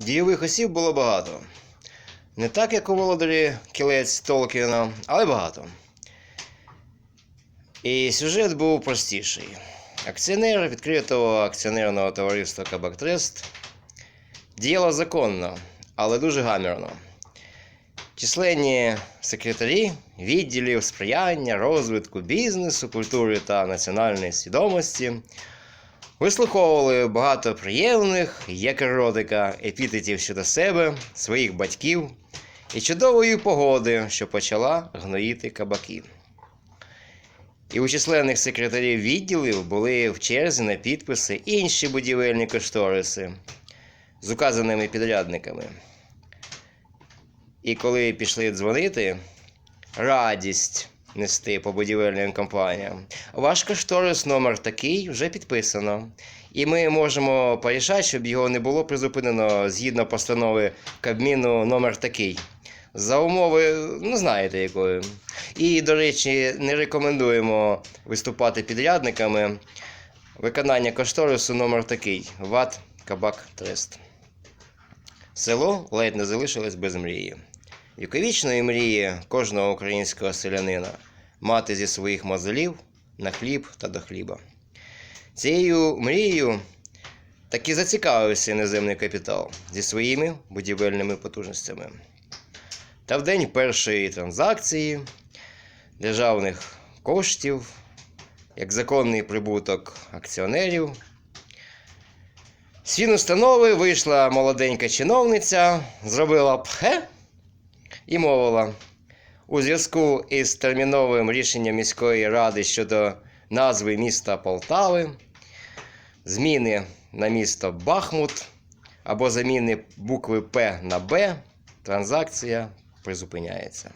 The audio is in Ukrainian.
Дійових осіб було багато. Не так, як у володарі кілець Толкіна, але багато. І сюжет був простіший. Акціонер відкритого акціонерного товариства Кабактрест діяло законно, але дуже гамірно. Численні секретарі відділів сприяння, розвитку бізнесу, культури та національної свідомості вислуховували багато приємних, як еротика, епітетів щодо себе, своїх батьків і чудової погоди, що почала гноїти кабаки. І у численних секретарів відділів були в черзі на підписи інші будівельні кошториси з указаними підрядниками. І коли пішли дзвонити, радість нести по будівельним компаніям. Ваш кошторис номер такий вже підписано. І ми можемо порішати, щоб його не було призупинено згідно постанови Кабміну номер такий. За умови, ну знаєте якої. І, до речі, не рекомендуємо виступати підрядниками. Виконання кошторису номер такий. ВАТ Кабак Трест. Село ледь не залишилось без мрії. Віковічної мрії кожного українського селянина мати зі своїх мозолів на хліб та до хліба. Цією мрією таки зацікавився іноземний капітал зі своїми будівельними потужностями. Та в день першої транзакції державних коштів, як законний прибуток акціонерів, з фінустанови вийшла молоденька чиновниця, зробила пхе і мовила. У зв'язку із терміновим рішенням міської ради щодо назви міста Полтави, зміни на місто Бахмут або заміни букви П на Б, транзакція призупиняється.